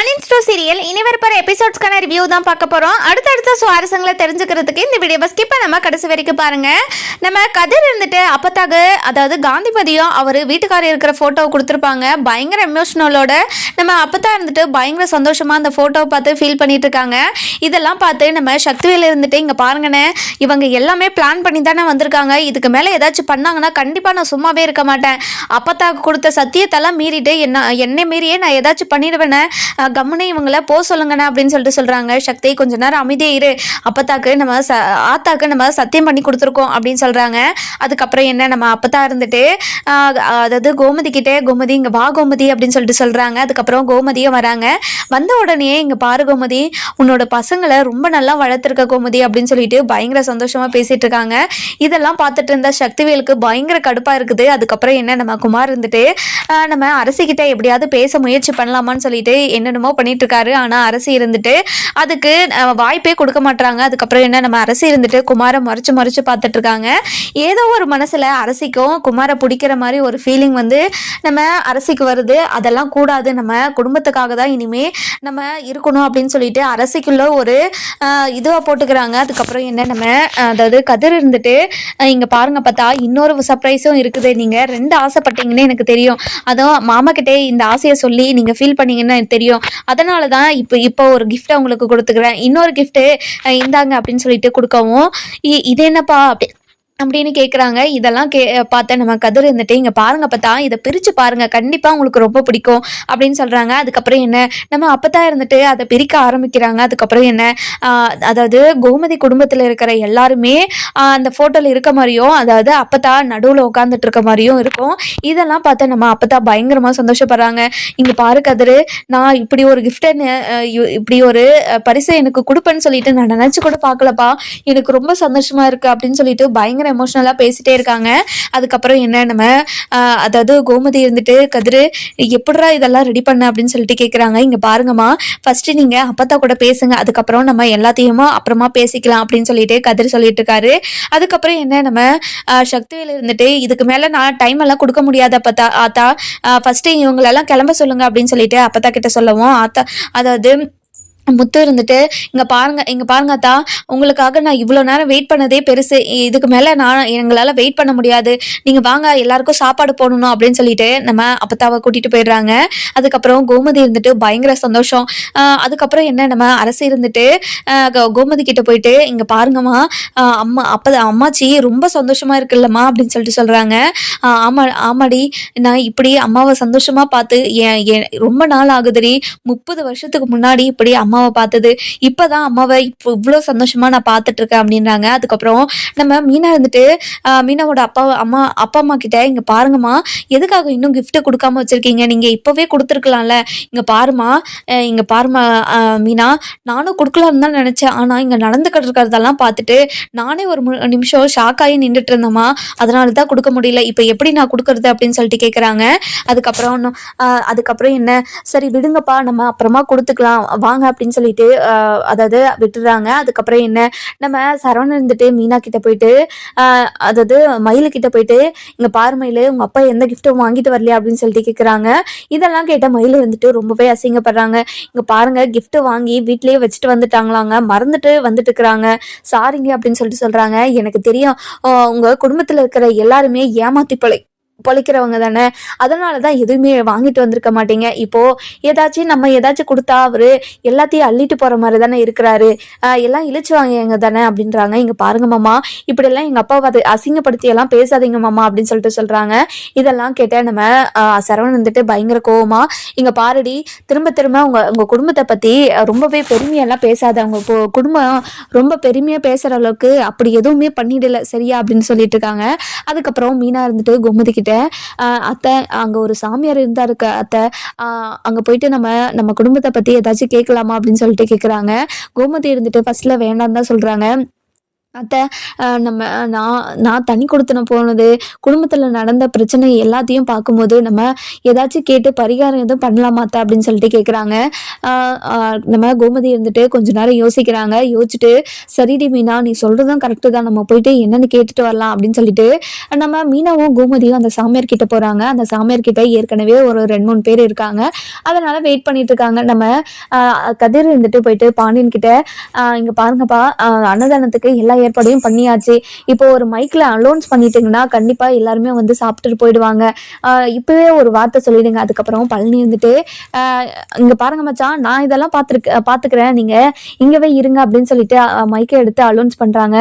Pandian ஸ்டோ serial இனி வரப்போற எபிசோட்ஸ்க்கான review தான் பார்க்க போகிறோம் அடுத்தடுத்த சுவாரஸ்யங்களை தெரிஞ்சுக்கிறதுக்கு இந்த வீடியோவை ஸ்கிப் நம்ம கடைசி வரைக்கும் பாருங்கள் நம்ம கதிர் இருந்துட்டு அப்பத்தாக அதாவது காந்திபதியும் அவர் வீட்டுக்காரர் இருக்கிற ஃபோட்டோவை கொடுத்துருப்பாங்க. பயங்கர எமோஷனலோட நம்ம அப்பத்தா இருந்துட்டு பயங்கர சந்தோஷமாக அந்த ஃபோட்டோவை பார்த்து ஃபீல் பண்ணிட்டு இருக்காங்க. இதெல்லாம் பார்த்து நம்ம சக்திவேல் இருந்துட்டு இங்கே பாருங்கண்ணே இவங்க எல்லாமே பிளான் பண்ணி தானே வந்திருக்காங்க. இதுக்கு மேலே ஏதாச்சும் பண்ணாங்கன்னா கண்டிப்பாக நான் சும்மாவே இருக்க மாட்டேன். அப்பத்தாக்கு கொடுத்த சத்தியத்தெல்லாம் மீறிட்டு என்ன என்னை மீறியே நான் ஏதாச்சும் பண்ணிடுவேனே. கம்முனை இவங்கள போ சொல்லுங்கண்ணே அப்படின்னு சொல்லிட்டு சொல்கிறாங்க சக்தி கொஞ்ச நேரம் அமைதியே இரு. அப்பத்தாக்கு நம்ம ச ஆத்தாக்கு நம்ம சத்தியம் பண்ணி கொடுத்துருக்கோம் அப்படின்னு சொல்கிறாங்க அதுக்கப்புறம் என்ன நம்ம அப்பத்தா இருந்துட்டு அதாவது கோமதி கிட்டே கோமதி இங்கே வா கோமதி அப்படின்னு சொல்லிட்டு சொல்கிறாங்க அதுக்கப்புறம் கோமதியும் வராங்க. வந்த உடனே இங்கே பாரு கோமதி உன்னோட பசங்களை ரொம்ப நல்லா வளர்த்துருக்க கோமதி அப்படின்னு சொல்லிட்டு பயங்கர சந்தோஷமாக பேசிகிட்டு இருக்காங்க. இதெல்லாம் பார்த்துட்டு இருந்த சக்திவேலுக்கு பயங்கர கடுப்பாக இருக்குது. அதுக்கப்புறம் என்ன நம்ம குமார் இருந்துட்டு நம்ம அரசிக்கிட்ட எப்படியாவது பேச முயற்சி பண்ணலாமான்னு சொல்லிட்டு என்னமோ பண்ணிட்டு இருக்காரு ஆனால் அரசி இருந்துட்டு அதுக்கு வாய்ப்பே கொடுக்க மாட்டாங்க அதுக்கப்புறம் என்ன நம்ம அரசு இருந்துட்டு குமாரை மறைச்சு மறைச்சு பார்த்துட்டு இருக்காங்க ஏதோ ஒரு மனசில் அரசிக்கும் குமாரை பிடிக்கிற மாதிரி ஒரு ஃபீலிங் வந்து நம்ம அரசிக்கு வருது. அதெல்லாம் கூடாது. நம்ம குடும்பத்துக்காக தான் இனிமே நம்ம இருக்கணும் அப்படின்னு சொல்லிட்டு அரசிக்குள்ள ஒரு இதுவாக போட்டுக்கிறாங்க. அதுக்கப்புறம் என்ன நம்ம அதாவது கதிர் இருந்துட்டு இங்கே இங்க பாருங்க பார்த்தா இன்னொரு சர்ப்ரைஸும் இருக்குது. நீங்க ரெண்டு ஆசைப்பட்டீங்கன்னு எனக்கு தெரியும். அதுவும் மாமா கிட்டே இந்த ஆசையை சொல்லி நீங்க ஃபீல் பண்ணீங்கன்னு எனக்கு தெரியும். அதனால தான் இப்போ இப்போ ஒரு கிஃப்ட் அவங்களுக்கு கொடுத்துக்கிறேன். இன்னொரு கிஃப்ட்டு இந்தாங்க அப்படின்னு சொல்லிட்டு கொடுக்கவும் இ- இது என்னப்பா? அப்படி அப்படின்னு கேட்குறாங்க இதெல்லாம் கே பார்த்தேன் நம்ம கதிர் இருந்துட்டு இங்கே பாருங்க பார்த்தா இதை பிரித்து பாருங்க. கண்டிப்பாக உங்களுக்கு ரொம்ப பிடிக்கும். அப்படின்னு சொல்கிறாங்க அதுக்கப்புறம் என்ன? நம்ம அப்பதான் இருந்துட்டு அதை பிரிக்க ஆரம்பிக்கிறாங்க. அதுக்கப்புறம் என்ன? அதாவது கோமதி குடும்பத்தில் இருக்கிற எல்லாருமே அந்த ஃபோட்டோவில் இருக்க மாதிரியும் அதாவது அப்பத்தா நடுவில் உட்காந்துட்டு இருக்க மாதிரியும் இருக்கும். இதெல்லாம் பார்த்து நம்ம அப்பத்தா பயங்கரமாக சந்தோஷப்படுறாங்க. இங்கே பாரு கதிரு நான் இப்படி ஒரு கிஃப்டை இப்படி ஒரு பரிசை எனக்கு கொடுப்பேன்னு சொல்லிட்டு நான் நினச்சி கூட பார்க்கலப்பா. எனக்கு ரொம்ப சந்தோஷமாக இருக்குது அப்படின்னு சொல்லிட்டு பயங்கர எமோஷ்னலாக பேசிட்டே இருக்காங்க. அதுக்கப்புறம் என்ன நம்ம அதாவது கோமதி இருந்துட்டு கதிரு எப்படிடா இதெல்லாம் ரெடி பண்ண? அப்படின்னு சொல்லிட்டு கேட்குறாங்க இங்கே பாருங்கம்மா ஃபஸ்ட்டு நீங்கள் அப்பத்தா கூட பேசுங்க. அதுக்கப்புறம் நம்ம எல்லாத்தையுமே அப்புறமா பேசிக்கலாம் அப்படின்னு சொல்லிட்டு கதிர் சொல்லிட்டு இருக்காரு. அதுக்கப்புறம் என்ன நம்ம சக்திவேல் இருந்துட்டு இதுக்கு மேலே நான் டைம் எல்லாம் கொடுக்க முடியாது அப்பத்தா ஆத்தா. ஃபஸ்ட்டு இவங்களெல்லாம் கிளம்ப சொல்லுங்க அப்படின்னு சொல்லிட்டு அப்பத்தா கிட்ட சொல்லவும் ஆத்தா அதாவது முத்து இருந்துட்டு இங்க பாருங்க இங்க பாருங்க அத்தா உங்களுக்காக நான் இவ்வளோ நேரம் வெயிட் பண்ணதே பெருசு. இதுக்கு மேல நான் எங்களால வெயிட் பண்ண முடியாது. நீங்க வாங்க எல்லாருக்கும் சாப்பாடு போடணும் அப்படின்னு சொல்லிட்டு நம்ம அப்பத்தாவை கூட்டிட்டு போயிடுறாங்க. அதுக்கப்புறம் கோமதி இருந்துட்டு பயங்கர சந்தோஷம். அதுக்கப்புறம் என்ன நம்ம அரசு இருந்துட்டு கோமதி கிட்ட போயிட்டு இங்க பாருங்கம்மா அம்மா அப்ப அம்மாச்சி ரொம்ப சந்தோஷமா இருக்குல்லம்மா அப்படின்னு சொல்லிட்டு சொல்றாங்க. ஆமா ஆமாடி நான் இப்படி அம்மாவை சந்தோஷமா பார்த்து ரொம்ப நாள் ஆகுதுடி. முப்பது வருஷத்துக்கு முன்னாடி இப்படி அம்மா அம்மாவை பார்த்தது. இப்போதான் அம்மாவை இப்போ இவ்வளோ சந்தோஷமா நான் பார்த்துட்டு இருக்கேன் அப்படின்றாங்க. அதுக்கப்புறம் நம்ம மீனா இருந்துட்டு மீனாவோட அப்பா அம்மா அப்பா அம்மா கிட்ட இங்க பாருங்கம்மா. எதுக்காக இன்னும் gift கொடுக்காம வச்சிருக்கீங்க? நீங்க இப்பவே கொடுத்துருக்கலாம்ல. இங்க பாருமா இங்கே இங்க பாருமா மீனா. நானும் கொடுக்கலாம்னு தான் நினைச்சேன். ஆனா இங்க நடந்துக்கிட்டு இருக்கிறதெல்லாம் பார்த்துட்டு நானே ஒரு நிமிஷம் ஷாக் ஆகி நின்றுட்டு இருந்தேம்மா. அதனால தான் கொடுக்க முடியல. இப்போ எப்படி நான் கொடுக்கறது? அப்படின்னு சொல்லிட்டு கேட்குறாங்க அதுக்கப்புறம் இன்னும், அதுக்கப்புறம் என்ன? சரி விடுங்கப்பா. நம்ம அப்புறமா கொடுத்துக்கலாம். வாங்க அப்படின்னு சொல்லிட்டு அதாவது விட்டுறாங்க. அதுக்கப்புறம் என்ன? நம்ம சரவணன் இருந்துட்டு மீனா கிட்ட போயிட்டு அதாவது மயில் கிட்ட போயிட்டு இங்க பாரு மயில் உங்க அப்பா எந்த கிஃப்ட்டும் வாங்கிட்டு வரலையா? அப்படின்னு சொல்லிட்டு கேட்குறாங்க இதெல்லாம் கேட்ட மயில் வந்துட்டு ரொம்பவே அசிங்கப்படுறாங்க. இங்க பாருங்க கிஃப்ட் வாங்கி வீட்லயே வச்சுட்டு வந்துட்டாங்களாங்க. மறந்துட்டு வந்துட்டு இருக்கிறாங்க சாரிங்க அப்படின்னு சொல்லிட்டு சொல்றாங்க. எனக்கு தெரியும் உங்க குடும்பத்துல இருக்கிற எல்லாருமே ஏமாத்தி பழை பொழைக்கிறவங்க தானே? அதனால தான் எதுவுமே வாங்கிட்டு வந்திருக்க மாட்டீங்க. இப்போது ஏதாச்சும் நம்ம ஏதாச்சும் கொடுத்தா அவர் எல்லாத்தையும் அள்ளிட்டு போகிற மாதிரி தானே இருக்கிறாரு. எல்லாம் இழிச்சு வாங்கிங்க தானே அப்படின்றாங்க. இங்கே பாருங்க மாமா இப்படியெல்லாம் எங்கள் அப்பாவை அதை அசிங்கப்படுத்தி எல்லாம் பேசாதீங்க மாமா அப்படின்னு சொல்லிட்டு சொல்கிறாங்க இதெல்லாம் கேட்டால் நம்ம சரவணன் வந்துட்டு பயங்கர கோவமா இங்கே பாருடி திரும்ப திரும்ப உங்கள் உங்கள் குடும்பத்தை பற்றி ரொம்பவே பெருமையெல்லாம் பேசாத அவங்க குடும்பம் ரொம்ப பெருமையாக பேசுகிற அளவுக்கு அப்படி எதுவுமே பண்ணிடல சரியா? அப்படின்னு சொல்லிட்டு இருக்காங்க. அதுக்கப்புறம் மீனா இருந்துட்டு கோமதி கிட்ட ஆஹ் அத்தை அங்கே ஒரு சாமியார் இருந்தா இருக்க அத்தை அங்கே போயிட்டு நம்ம நம்ம குடும்பத்தை பற்றி ஏதாச்சும் கேட்கலாமா அப்படின்னு சொல்லிட்டு கேட்குறாங்க கோமதி இருந்துட்டு ஃபர்ஸ்ட்ல வேண்டாம் தான் சொல்கிறாங்க அத்தை நம்ம நான் நான் தனி கொடுத்தன போனது குடும்பத்தில் நடந்த பிரச்சனை எல்லாத்தையும் பார்க்கும்போது நம்ம ஏதாச்சும் கேட்டு பரிகாரம் எதுவும் பண்ணலாமா அத்தை அப்படின்னு சொல்லிட்டு கேட்குறாங்க நம்ம கோமதி இருந்துட்டு கொஞ்ச நேரம் யோசிக்கிறாங்க. யோசிச்சுட்டு சரிடி மீனா நீ சொல்றதும் கரெக்டு தான். நம்ம போயிட்டு என்னன்னு கேட்டுட்டு வரலாம் அப்படின்னு சொல்லிட்டு நம்ம மீனாவும் கோமதியும் அந்த சாமியார் கிட்ட போறாங்க. அந்த சாமியார் கிட்ட ஏற்கனவே ஒரு ரெண்டு மூணு பேர் இருக்காங்க. அதனால வெயிட் பண்ணிட்டு இருக்காங்க. நம்ம கதிர் இருந்துட்டு போயிட்டு பாண்டியன் கிட்ட இங்க பாருங்கப்பா. அன்னதானத்துக்கு எல்லா ஏற்பாடையும் பண்ணியாச்சு. இப்போ ஒரு மைக்ல அலோன்ஸ் பண்ணிட்டீங்கன்னா கண்டிப்பா எல்லாருமே வந்து சாப்பிட்டுட்டு போயிடுவாங்க. இப்பவே ஒரு வார்த்தை சொல்லிடுங்க. அதுக்கப்புறம் பழனி இருந்துட்டு இங்க பாருங்க மச்சான். நான் இதெல்லாம் பார்த்துருக்க பார்த்துக்கிறேன். நீங்க இங்கவே இருங்க அப்படின்னு சொல்லிட்டு மைக்கை எடுத்து அலோன்ஸ் பண்றாங்க.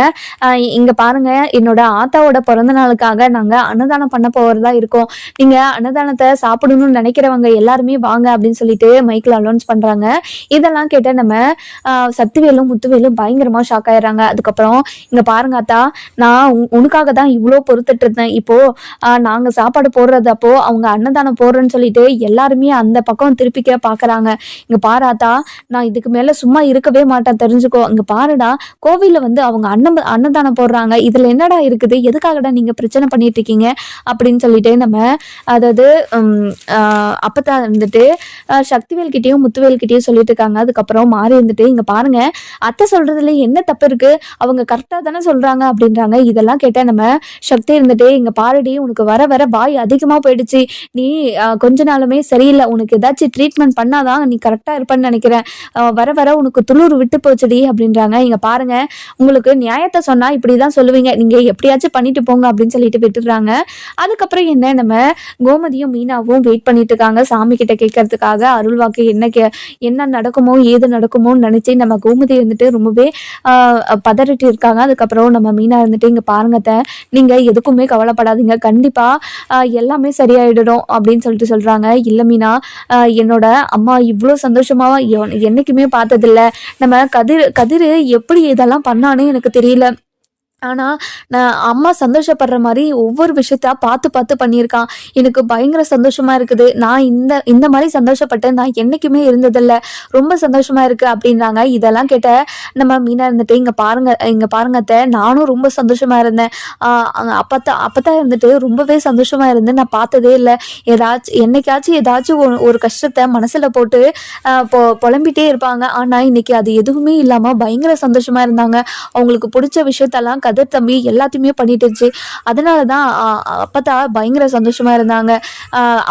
இங்கே இங்க பாருங்க என்னோட ஆத்தாவோட பிறந்த நாளுக்காக நாங்க அன்னதானம் பண்ண போகிறதா இருக்கோம். நீங்க அன்னதானத்தை சாப்பிடணும்னு நினைக்கிறவங்க எல்லாருமே வாங்க அப்படின்னு சொல்லிட்டு மைக்ல அலோன்ஸ் பண்றாங்க. இதெல்லாம் கேட்ட நம்ம சத்துவேலும் முத்துவேலும் பயங்கரமா ஷாக் ஆயிடுறாங்க. அதுக்கப்புறம் இங்க பாருங்க அத்தா நான் உனக்காக தான் இவ்வளோ பொறுத்துட்டு இருந்தேன். இப்போ நாங்கள் நாங்க சாப்பாடு போடுறது அப்போ அவங்க அன்னதானம் போடுறேன்னு சொல்லிட்டு எல்லாருமே அந்த பக்கம் திருப்பிக்க பாக்குறாங்க. இங்க பாரு நான் இதுக்கு மேல சும்மா இருக்கவே மாட்டேன் தெரிஞ்சுக்கோ. இங்க பாருடா கோவிலில் வந்து அவங்க அன்னம் அன்னதானம் போடுறாங்க. இதுல என்னடா இருக்குது? எதுக்காகடா நீங்க பிரச்சனை பண்ணிட்டு இருக்கீங்க அப்படின்னு சொல்லிட்டு நம்ம அதாவது அப்பத்தா இருந்துட்டு ஆஹ் சக்திவேல் கிட்டயும் முத்துவேல் சொல்லிட்டு இருக்காங்க அதுக்கப்புறம் மாறி இருந்துட்டு இங்க பாருங்க அத்தை சொல்றதுல என்ன தப்பு இருக்கு? அவங்க கரெக்டா தானே சொல்றாங்க அப்படின்றாங்க. இதெல்லாம் கேட்டால் நம்ம சக்தி இருந்துட்டு இங்க பாருடி உனக்கு வர வர வாய் அதிகமா போயிடுச்சு. நீ கொஞ்ச நாளுமே சரியில்லை. உனக்கு ஏதாச்சும் ட்ரீட்மெண்ட் பண்ணாதான் நீ கரெக்டாக இருப்பான்னு நினைக்கிறேன். வர வர உனக்கு துளிர் விட்டு போச்சுடி அப்படின்றாங்க. இங்கே பாருங்க உங்களுக்கு நியாயத்தை சொன்னால் இப்படி தான் சொல்லுவீங்க. நீங்க எப்படியாச்சும் பண்ணிட்டு போங்க அப்படின்னு சொல்லிட்டு விட்டுடுறாங்க. அதுக்கப்புறம் என்ன நம்ம கோமதியும் மீனாவும் வெயிட் பண்ணிட்டு இருக்காங்க. சாமி கிட்ட கேட்கறதுக்காக அருள்வாக்கு என்ன கே என்ன நடக்குமோ ஏது நடக்குமோன்னு நினச்சி நம்ம கோமதி இருந்துட்டு ரொம்பவே பதறிட்டு இருக்காங்க. அதுக்கப்புறம் நம்ம மீனா இருந்துட்டு இங்கே பாருங்க நீங்கள் எதுக்குமே கவலைப்படாதீங்க. கண்டிப்பாக எல்லாமே சரியாயிடும் அப்படின்னு சொல்லிட்டு சொல்கிறாங்க இல்லை மீனா என்னோட அம்மா இவ்வளோ சந்தோஷம் எ- என்னைக்குமே பார்த்ததில்ல. நம்ம கதிர் கதிர் எப்படி இதெல்லாம் பண்ணானே எனக்கு தெரியல. ஆனால் நான் அம்மா சந்தோஷப்படுற மாதிரி ஒவ்வொரு விஷயத்த பார்த்து பார்த்து பண்ணியிருக்கான் எனக்கு பயங்கர சந்தோஷமாக இருக்குது. நான் இந்த இந்த மாதிரி சந்தோஷப்பட்டு நான் என்றைக்குமே இருந்ததில்ல. ரொம்ப சந்தோஷமாக இருக்குது அப்படின்றாங்க. இதெல்லாம் கேட்ட நம்ம மீனாக இருந்துட்டு இங்கே பாருங்க இங்கே பாருங்க அத்தை, நானும் ரொம்ப சந்தோஷமாக இருந்தேன். ஆஹ் அங்க அப்பத்தா அப்பத்தா இருந்துட்டு ரொம்பவே சந்தோஷமாக இருந்து நான் பார்த்ததே இல்லை. ஏதாச்சும் என்னைக்காச்சும் ஏதாச்சும் ஒரு ஒரு கஷ்டத்தை மனசில் போட்டு பொ புலம்பிட்டே இருப்பாங்க. ஆனால் இன்னைக்கு அது எதுவுமே இல்லாமல் பயங்கர சந்தோஷமாக இருந்தாங்க. அவங்களுக்கு பிடிச்ச விஷயத்தெல்லாம் கதிர் தம்பி எல்லாத்தையுமே பண்ணிட்டு இருந்துச்சு அதனால தான் அப்பத்தா பயங்கர சந்தோஷமா இருந்தாங்க.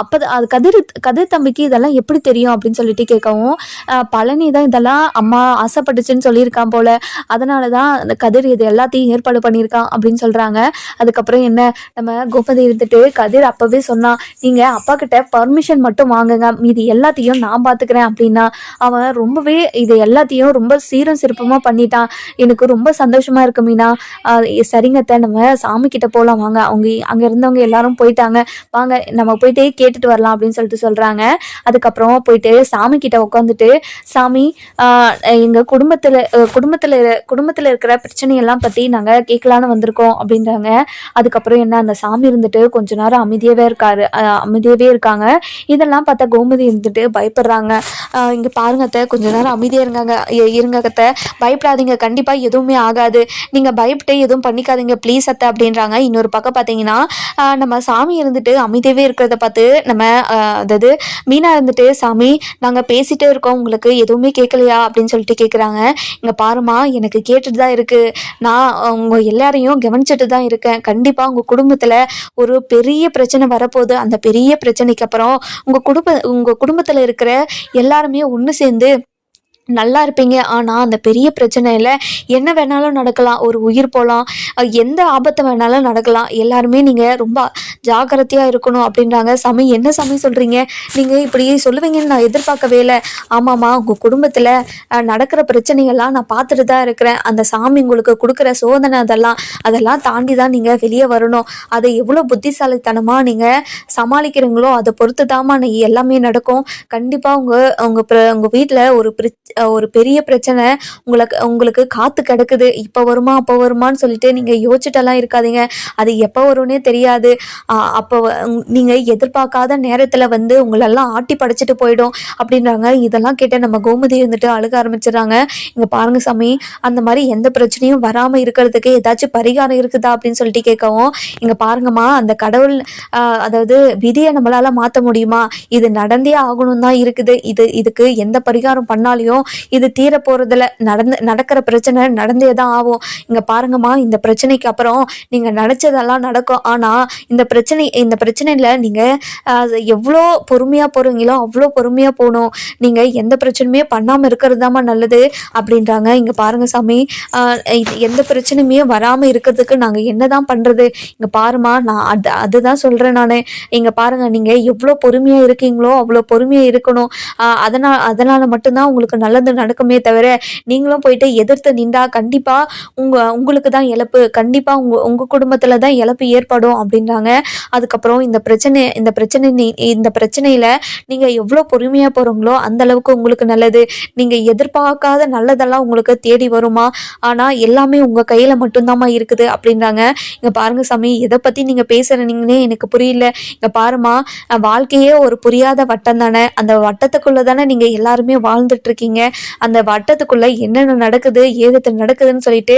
அப்போ அது கதிர் கதிர் தம்பிக்கு இதெல்லாம் எப்படி தெரியும் அப்படின்னு சொல்லிட்டு கேட்கவும் பழனி தான் இதெல்லாம் அம்மா ஆசைப்பட்டுச்சுன்னு சொல்லியிருக்கான் போல. அதனால தான் அந்த கதிர் இது எல்லாத்தையும் ஏற்பாடு பண்ணியிருக்கான் அப்படின்னு சொல்கிறாங்க அதுக்கப்புறம் என்ன நம்ம கோபதி இருந்துட்டு கதிர் அப்போவே சொன்னான் நீங்கள் அப்பா கிட்ட பர்மிஷன் மட்டும் வாங்குங்க. மீதி எல்லாத்தையும் நான் பார்த்துக்கிறேன் அப்படின்னா அவன் ரொம்பவே இது எல்லாத்தையும் ரொம்ப சீரும் சிறப்பமாக பண்ணிட்டான். எனக்கு ரொம்ப சந்தோஷமாக இருக்கு மீனா. சரிங்க அத்தை, நம்ம சாமி கிட்ட போகலாம் வாங்க. அவங்க அங்க இருந்தவங்க எல்லாரும் போயிட்டாங்க. வாங்க நம்ம போயிட்டே கேட்டுட்டு வரலாம் அப்படின்னு சொல்லிட்டு சொல்றாங்க. அதுக்கப்புறம் போயிட்டு சாமி கிட்ட உட்காந்துட்டு சாமி எங்கள் எங்க குடும்பத்துல அஹ் குடும்பத்துல குடும்பத்துல இருக்கிற பிரச்சனையெல்லாம் பத்தி நாங்க கேட்கலான்னு வந்திருக்கோம் அப்படின்றாங்க. அதுக்கப்புறம் என்ன அந்த சாமி இருந்துட்டு கொஞ்ச நேரம் அமைதியாவே இருக்காரு. அமைதியாகவே அமைதியாவே இருக்காங்க. இதெல்லாம் பார்த்தா கோமதி இருந்துட்டு பயப்படுறாங்க. இங்கே இங்க பாருங்க அத்தை கொஞ்ச நேரம் அமைதியா இருங்காங்க இ- இருங்க கத்தை பயப்படாதீங்க கண்டிப்பா எதுவுமே ஆகாது. நீங்க பயப்பட்டு எதுவும் பண்ணிக்காதீங்க ப்ளீஸ் அத்தை அப்படின்றாங்க. இன்னொரு பக்கம் பார்த்தீங்கன்னா நம்ம சாமி இருந்துட்டு அமைதியாகவே இருக்கிறத பார்த்து நம்ம அதாவது மீனா இருந்துட்டு சாமி நாங்கள் பேசிகிட்டே இருக்கோம். உங்களுக்கு எதுவுமே கேட்கலையா அப்படின்னு சொல்லிட்டு கேட்குறாங்க இங்கே பாருமா எனக்கு கேட்டுட்டு தான் இருக்குது நான் உங்கள் எல்லாரையும் கவனிச்சுட்டு தான் இருக்கேன். கண்டிப்பாக உங்கள் குடும்பத்தில் ஒரு பெரிய பிரச்சனை வரப்போகுது. அந்த பெரிய பிரச்சனைக்கு அப்புறம் உங்கள் குடும்ப உங்கள் குடும்பத்தில் இருக்கிற எல்லாருமே ஒன்று சேர்ந்து நல்லா இருப்பீங்க. ஆனால் அந்த பெரிய பிரச்சனையில் என்ன வேணாலும் நடக்கலாம். ஒரு உயிர் போகலாம் எந்த ஆபத்து வேணாலும் நடக்கலாம். எல்லாருமே நீங்கள் ரொம்ப ஜாக்கிரதையாக இருக்கணும் அப்படின்றாங்க. சாமி என்ன சாமி சொல்கிறீங்க நீங்கள் இப்படி சொல்லுவீங்கன்னு நான் எதிர்பார்க்கவே இல்லை. ஆமாம்மா உங்கள் குடும்பத்தில் நடக்கிற பிரச்சனைகள்லாம் நான் பார்த்துட்டு தான் இருக்கிறேன். அந்த சாமி உங்களுக்கு கொடுக்குற சோதனை அதெல்லாம் அதெல்லாம் தாண்டி தான் நீங்கள் வெளியே வரணும். அதை எவ்வளோ புத்திசாலித்தனமாக நீங்கள் சமாளிக்கிறீங்களோ அதை பொறுத்து தாம்மா எல்லாமே நடக்கும். கண்டிப்பாக உங்கள் உங்கள் உங்கள் வீட்டில் ஒரு பிரிச் ஒரு பெரிய பிரச்சனை. உங்களுக்கு உங்களுக்கு காத்து கிடக்குது. இப்போ வருமா அப்போ வருமான்னு சொல்லிட்டு நீங்கள் யோசிச்சுட்டெல்லாம் இருக்காதீங்க. அது எப்போ வரும்னே தெரியாது. அப்போ நீங்கள் எதிர்பார்க்காத நேரத்தில் வந்து உங்களெல்லாம் ஆட்டி படைச்சிட்டு போயிடும் அப்படின்றாங்க. இதெல்லாம் கேட்டு நம்ம கோமதி வந்துட்டு அழுக ஆரம்பிச்சிடுறாங்க. இங்கே பாருங்க சாமி அந்த மாதிரி எந்த பிரச்சனையும் வராமல் இருக்கிறதுக்கு ஏதாச்சும் பரிகாரம் இருக்குதா அப்படின்னு சொல்லிட்டு கேட்கவும் இங்கே பாருங்கம்மா அந்த கடவுள் அதாவது விதியை நம்மளால் மாற்ற முடியுமா? இது நடந்தே ஆகணும் தான் இருக்குது. இது இதுக்கு எந்த பரிகாரம் பண்ணாலையும் இது தீர போறதுல நடந்து நடக்கிற பிரச்சனை நடந்தே தான் ஆகும். இங்க பாருங்கம்மா இந்த பிரச்சனைக்கு அப்புறம் நீங்க நினைச்சதெல்லாம் நடக்கும். ஆனா இந்த பிரச்சனை இந்த பிரச்சனையில நீங்க எவ்வளோ பொறுமையா போறீங்களோ அவ்வளோ பொறுமையா போகணும். நீங்க எந்த பிரச்சனையுமே பண்ணாம இருக்கிறது நல்லது அப்படின்றாங்க. இங்க பாருங்க சாமி இது எந்த பிரச்சனையுமே வராம இருக்கிறதுக்கு நாங்க என்னதான் பண்றது? இங்க பாருமா நான் அது அதுதான் சொல்றேன் நானு. இங்க பாருங்க நீங்க எவ்வளோ பொறுமையா இருக்கீங்களோ அவ்வளோ பொறுமையா இருக்கணும். அதனால் அதனால அதனால மட்டும்தான் உங்களுக்கு நல்ல நல்லது நடக்குமே தவிர நீங்களும் போயிட்டு எதிர்த்து நின்றா கண்டிப்பா உங்க உங்களுக்கு தான் இழப்பு. கண்டிப்பா உங்க உங்க குடும்பத்துல தான் இழப்பு ஏற்படும் அப்படின்றாங்க. அதுக்கப்புறம் இந்த பிரச்சனை இந்த பிரச்சனை நீ- இந்த பிரச்சனையில நீங்க எவ்வளோ பொறுமையா போறீங்களோ அந்த அளவுக்கு உங்களுக்கு நல்லது. நீங்க எதிர்பார்க்காத நல்லதெல்லாம் உங்களுக்கு தேடி வருமா? ஆனா எல்லாமே உங்க கையில மட்டும்தாம்மா இருக்குது அப்படின்றாங்க. இங்க பாருங்க சாமி எதை பத்தி நீங்க பேசுறீங்கன்னே எனக்கு புரியல. இங்க பாருமா வாழ்க்கையே ஒரு புரியாத வட்டம் தானே. அந்த வட்டத்துக்குள்ள தானே நீங்க எல்லாருமே வாழ்ந்துட்டு இருக்கீங்க. அந்த வட்டத்துக்குள்ள என்னென்ன நடக்குது ஏகத்தில் நடக்குதுன்னு சொல்லிட்டு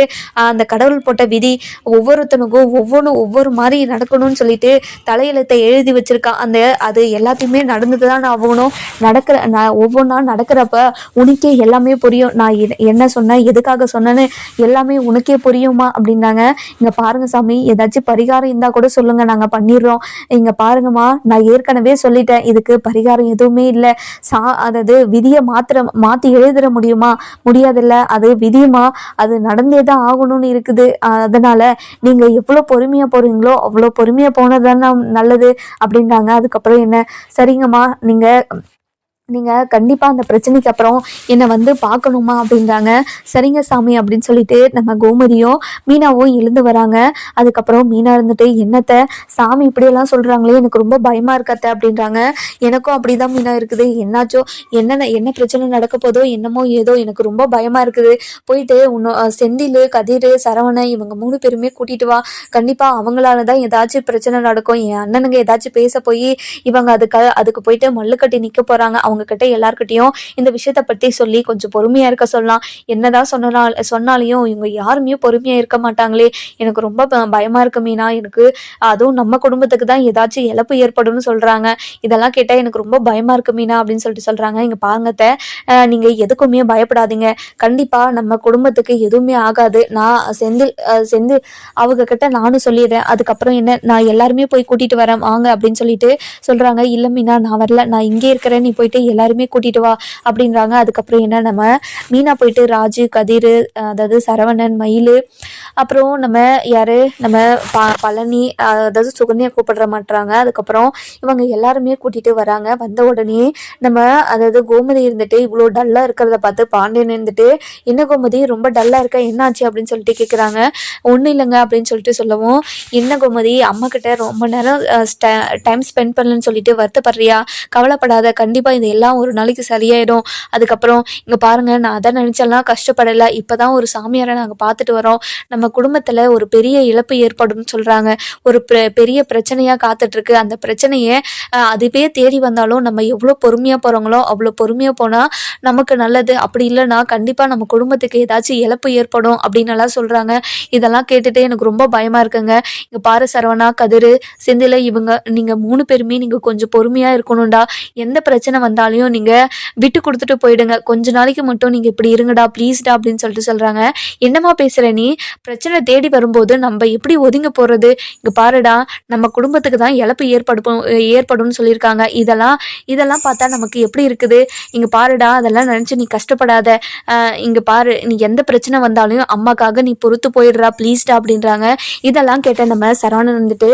அந்த கடவுள் போட்ட விதி ஒவ்வொருத்தனுக்கும் ஒவ்வொன்றும் ஒவ்வொரு மாதிரி நடக்கணும்னு சொல்லிட்டு தலையெழுத்தை எழுதி வச்சிருக்கான் அந்த அது எல்லாத்தையுமே நடந்துட்டு தான் ஆகணும். நடக்கிற நான் ஒவ்வொன்றா நடக்கிறப்ப உனக்கே எல்லாமே புரியும். நான் என்ன சொன்னேன் எதுக்காக சொன்னேன்னு எல்லாமே உனக்கே புரியுமா அப்படின்னாங்க. இங்க பாருங்க சாமி ஏதாச்சும் பரிகாரம் இருந்தா கூட சொல்லுங்க நாங்க பண்ணிடுறோம். இங்க பாருங்கம்மா நான் ஏற்கனவே சொல்லிட்டேன் இதுக்கு பரிகாரம் எதுவுமே இல்லை. சா அதாவது விதியை மாத்திர மாத்தி எழுதிட முடியுமா? முடியாதுல்ல? அது விதியுமா? அது நடந்தே தான் ஆகணும்னு இருக்குது. அஹ் அதனால நீங்க எவ்வளோ பொறுமையா போறீங்களோ அவ்வளோ பொறுமையா போனதுதானே நல்லது அப்படின்றாங்க. அதுக்கப்புறம் என்ன? சரிங்கம்மா நீங்க நீங்க கண்டிப்பா அந்த பிரச்சனைக்கு அப்புறம் என்னை வந்து பார்க்கணுமா அப்படின்றாங்க. சரிங்க சாமி அப்படின்னு சொல்லிட்டு நம்ம கோமதியும் மீனாவும் எழுந்து வராங்க. அதுக்கப்புறம் மீனா இருந்துட்டு என்னத்த? சாமி இப்படியெல்லாம் சொல்றாங்களே எனக்கு ரொம்ப பயமா இருக்கத்த அப்படின்றாங்க. எனக்கும் அப்படிதான் மீனா இருக்குது. என்னாச்சோ என்ன என்ன பிரச்சனை நடக்க போதோ என்னமோ ஏதோ எனக்கு ரொம்ப பயமா இருக்குது. போயிட்டு உன்னோ செந்தில் கதிர் சரவணன் இவங்க மூணு பேருமே கூட்டிட்டு வா. கண்டிப்பா அவங்களால தான் ஏதாச்சும் பிரச்சனை நடக்கும். என் அண்ணனுங்க ஏதாச்சும் பேச போய் இவங்க அதுக்கு அதுக்கு போயிட்டு மல்லு கட்டி நிக்க போறாங்க. அவங்க கிட்ட எல்லார்கிட்டயும் இந்த விஷயத்த பத்தி சொல்லி கொஞ்சம் பொறுமையா இருக்க சொல்லலாம். என்னதான் சொன்னால் சொன்னாலையும் இவங்க யாருமே பொறுமையா இருக்க மாட்டாங்களே. எனக்கு ரொம்ப ப- பயமா இருக்கு மீனா. எனக்கு அதுவும் நம்ம குடும்பத்துக்கு தான் ஏதாச்சும் இழப்பு ஏற்படும்னு சொல்றாங்க. இதெல்லாம் கேட்டா எனக்கு ரொம்ப பயமா இருக்கு மீனா அப்படின்னு சொல்லிட்டு சொல்றாங்க. இங்க பாங்கத்தை நீங்கள் நீங்க எதுக்குமே பயப்படாதீங்க. கண்டிப்பா நம்ம குடும்பத்துக்கு எதுவுமே ஆகாது. நான் செந்தில் செந்து செந்தில் அவங்க கிட்ட நானும் சொல்லிடுறேன். அதுக்கப்புறம் என்ன? நான் எல்லாருமே போய் கூட்டிட்டு வரேன். வாங்க அப்படின்னு சொல்லிட்டு சொல்றாங்க. இல்ல மீனா நான் வரல. நான் இங்கே இருக்கிறேன். நீ போயிட்டு எல்லாருமே கூட்டிட்டு வா அப்படின்றாங்க. அதுக்கப்புறம் என்ன நம்ம மீனா போயிட்டு ராஜு கதிர் அதாவது சரவணன் மயில் அப்புறம் நம்ம யாரு? நம்ம ப பழனி அதாவது சுகன்யா கூப்பிடுற மாட்டுறாங்க அதுக்கப்புறம் இவங்க எல்லாருமே கூட்டிட்டு வராங்க. வந்த உடனே நம்ம அதாவது கோமதி இருந்துட்டு இவ்வளோ டல்லா இருக்கிறத பார்த்து பாண்டியன் இருந்துட்டு என்ன கோமதி ரொம்ப டல்லா இருக்க? என்னாச்சு? அப்படின்னு சொல்லிட்டு கேட்குறாங்க ஒன்றும் இல்லைங்க அப்படின்னு சொல்லிட்டு சொல்லவும் என்ன கோமதி அம்மா கிட்ட ரொம்ப நேரம் டைம் ஸ்பெண்ட் பண்ணலன்னு சொல்லிட்டு வருத்தப்படுறியா? கவலைப்படாத. கண்டிப்பா இது எல்லாம் ஒரு நாளைக்கு சரியாயிடும். அதுக்கப்புறம் இங்க பாருங்க நான் அதை நினைச்செல்லாம் கஷ்டப்படல. இப்பதான் ஒரு சாமியாரை நாங்க பார்த்துட்டு வரோம். நம்ம குடும்பத்துல ஒரு பெரிய இழப்பு ஏற்படும்னு சொல்றாங்க. ஒரு பெரிய பிரச்சனையா காத்துட்டு இருக்கு அந்த பிரச்சனையை அதுவே தேடி வந்தாலும் நம்ம எவ்வளோ பொறுமையா போறோங்களோ அவ்வளோ பொறுமையா போனா நமக்கு நல்லது. அப்படி இல்லைன்னா கண்டிப்பா நம்ம குடும்பத்துக்கு ஏதாச்சும் இழப்பு ஏற்படும் அப்படின்னு எல்லாம் சொல்றாங்க. இதெல்லாம் கேட்டுட்டு எனக்கு ரொம்ப பயமா இருக்குங்க. இங்க பாரு சரவணா கதிர் செந்தில இவங்க நீங்க மூணு பேருமே நீங்க கொஞ்சம் பொறுமையா இருக்கணும்டா. எந்த பிரச்சனை வந்தாலும் இருந்தாலையும் நீங்க விட்டு கொடுத்துட்டு போயிடுங்க. கொஞ்ச நாளைக்கு மட்டும் நீங்க இப்படி இருங்கடா ப்ளீஸ்டா அப்படின்னு சொல்லிட்டு சொல்றாங்க. என்னம்மா பேசுற நீ? பிரச்சனை தேடி வரும்போது நம்ம எப்படி ஒதுங்க போறது? இங்க பாருடா நம்ம குடும்பத்துக்கு தான் இழப்பு ஏற்படும் ஏற்படும்னு சொல்லியிருக்காங்க. இதெல்லாம் இதெல்லாம் பார்த்தா நமக்கு எப்படி இருக்குது? இங்க பாருடா அதெல்லாம் நினைச்சு நீ கஷ்டப்படாத. இங்கே இங்க பாரு நீ எந்த பிரச்சனை வந்தாலும் அம்மாக்காக நீ பொறுத்து போயிடுறா ப்ளீஸ்டா அப்படின்றாங்க. இதெல்லாம் கேட்ட நம்ம சரவணன் வந்துட்டு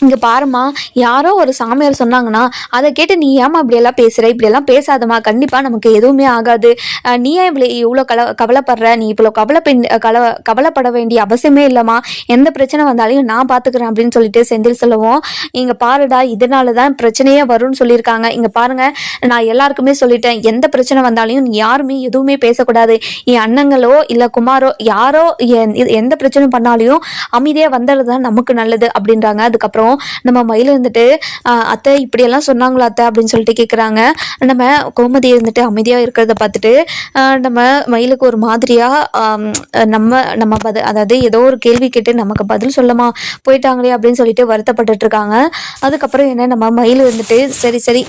இங்கே பாரும்மா யாரோ ஒரு சாமியார் சொன்னாங்கன்னா அதை கேட்டு நீ ஏமா இப்படியெல்லாம் பேசுகிற இப்படியெல்லாம் பேசாதம்மா. கண்டிப்பாக நமக்கு எதுவுமே ஆகாது. நீ ஏன் இவ்வளோ இவ்வளோ கல கவலைப்படுற? நீ இவ்வளோ கவலைப்பெ கல கவலைப்பட வேண்டிய அவசியமே இல்லைம்மா. எந்த பிரச்சனை வந்தாலையும் நான் பார்த்துக்கிறேன் அப்படின்னு சொல்லிட்டு செந்தில் சொல்லுவோம். இங்கே பாருடா இதனால தான் பிரச்சனையே வரும்னு சொல்லியிருக்காங்க. இங்கே பாருங்கள் நான் எல்லாருக்குமே சொல்லிட்டேன். எந்த பிரச்சனை வந்தாலையும் யாருமே எதுவுமே பேசக்கூடாது. என் அண்ணங்களோ இல்லை குமாரோ யாரோ இது- எந்த பிரச்சனை பண்ணாலையும் அமைதியாக வந்தது தான் நமக்கு நல்லது அப்படின்றாங்க. அதுக்கப்புறம் நம்ம மயில் இருந்துட்டு அத்தை இப்படியெல்லாம் சொன்னாங்களா அத்தை? அப்படின்னு சொல்லிட்டு கேட்குறாங்க நம்ம கோமதி இருந்துட்டு அமைதியாக இருக்கிறத பார்த்துட்டு நம்ம மயிலுக்கு ஒரு மாதிரியாக நம்ம நம்ம பத அதாவது ஏதோ ஒரு கேள்வி கேட்டு நமக்கு பதில் சொல்லமா போயிட்டாங்களே அப்படின்னு சொல்லிட்டு வருத்தப்பட்டுட்டு இருக்காங்க. அதுக்கப்புறம் என்ன நம்ம மயில் இருந்துட்டு சரி சரி